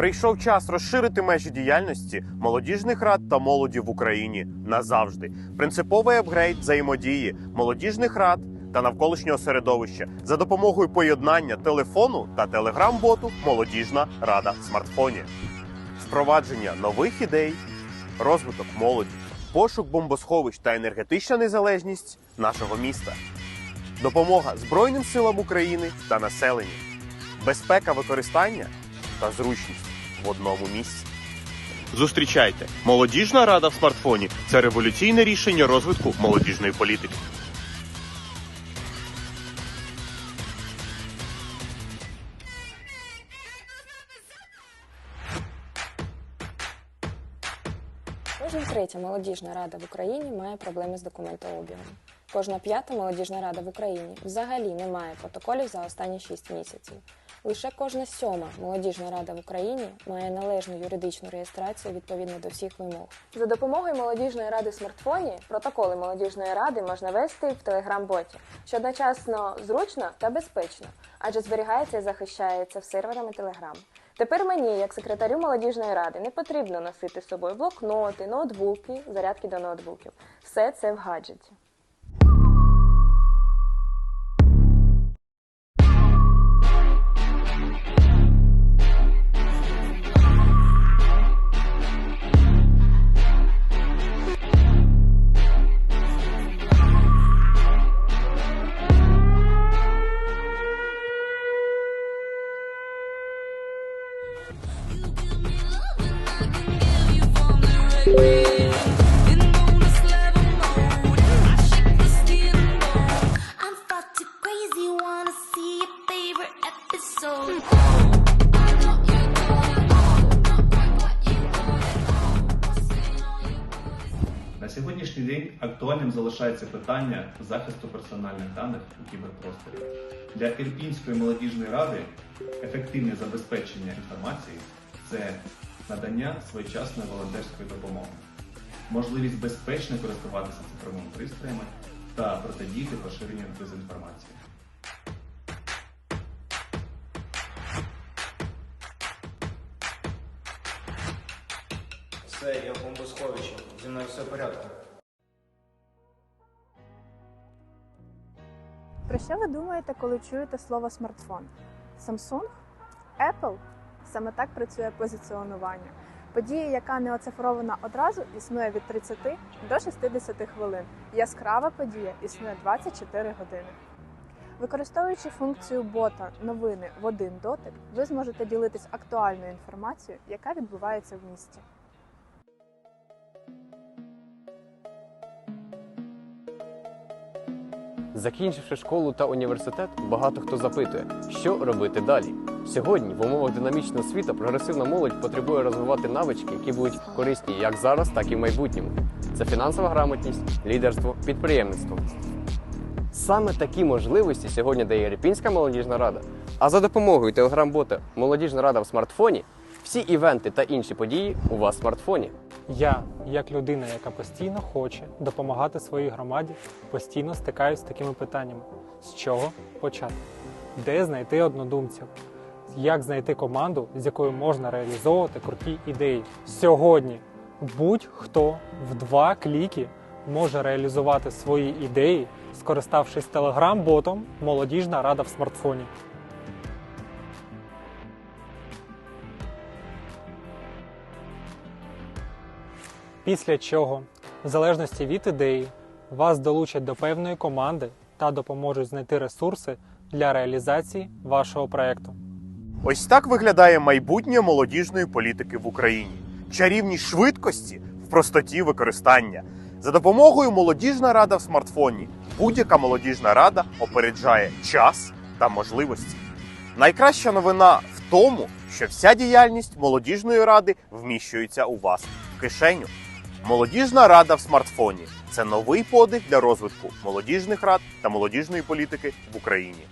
Прийшов час розширити межі діяльності молодіжних рад та молоді в Україні назавжди. Принциповий апгрейд взаємодії молодіжних рад та навколишнього середовища за допомогою поєднання телефону та телеграм-боту Молодіжна рада в смартфоні, впровадження нових ідей, розвиток молоді, пошук бомбосховищ та енергетична незалежність нашого міста, допомога Збройним силам України та населенню, безпека використання та зручність в одному місці. Зустрічайте молодіжна рада в смартфоні це революційне рішення розвитку молодіжної політики. Кожна третя молодіжна рада в Україні має проблеми з документообігом. Кожна п'ята молодіжна рада в Україні взагалі не має протоколів за останні 6 місяців. Лише кожна сьома молодіжна рада в Україні має належну юридичну реєстрацію відповідно до всіх вимог. За допомогою молодіжної ради в смартфоні протоколи молодіжної ради можна вести в телеграм-боті, що одночасно зручно та безпечно, адже зберігається і захищається в серверами Телеграм. Тепер мені, як секретарю молодіжної ради, не потрібно носити з собою блокноти, ноутбуки, зарядки до ноутбуків. Все це в гаджеті. На сьогоднішній день актуальним залишається питання захисту персональних даних у кіберпросторі. Для Ірпінської молодіжної ради ефективне забезпечення інформації це надання своєчасної волонтерської допомоги, можливість безпечно користуватися цифровими пристроями та протидіяти поширенню дезінформації. Все, я в бомбосховищі. Зі мною все в порядку. Про що ви думаєте, коли чуєте слово смартфон? Samsung? Apple? Саме так працює позиціонування. Подія, яка не оцифрована одразу, існує від 30 до 60 хвилин. Яскрава подія існує 24 години. Використовуючи функцію бота новини в один дотик, ви зможете ділитись актуальною інформацією, яка відбувається в місті. Закінчивши школу та університет, багато хто запитує, що робити далі. Сьогодні, в умовах динамічного світу, прогресивна молодь потребує розвивати навички, які будуть корисні як зараз, так і в майбутньому. Це фінансова грамотність, лідерство, підприємництво. Саме такі можливості сьогодні дає Ірпінська молодіжна рада. А за допомогою телеграм-бота Молодіжна рада в смартфоні всі івенти та інші події у вас в смартфоні. Я, як людина, яка постійно хоче допомагати своїй громаді, постійно стикаюсь з такими питаннями: з чого почати, де знайти однодумців, як знайти команду, з якою можна реалізовувати круті ідеї. Сьогодні будь-хто в два кліки може реалізувати свої ідеї, скориставшись телеграм-ботом Молодіжна рада в смартфоні. Після чого, в залежності від ідеї, вас долучать до певної команди та допоможуть знайти ресурси для реалізації вашого проекту. Ось так виглядає майбутнє молодіжної політики в Україні. Чарівні швидкості в простоті використання. За допомогою молодіжна рада в смартфоні. Будь-яка молодіжна рада опереджає час та можливості. Найкраща новина в тому, що вся діяльність молодіжної ради вміщується у вас в кишеню. Молодіжна рада в смартфоні це новий подих для розвитку молодіжних рад та молодіжної політики в Україні.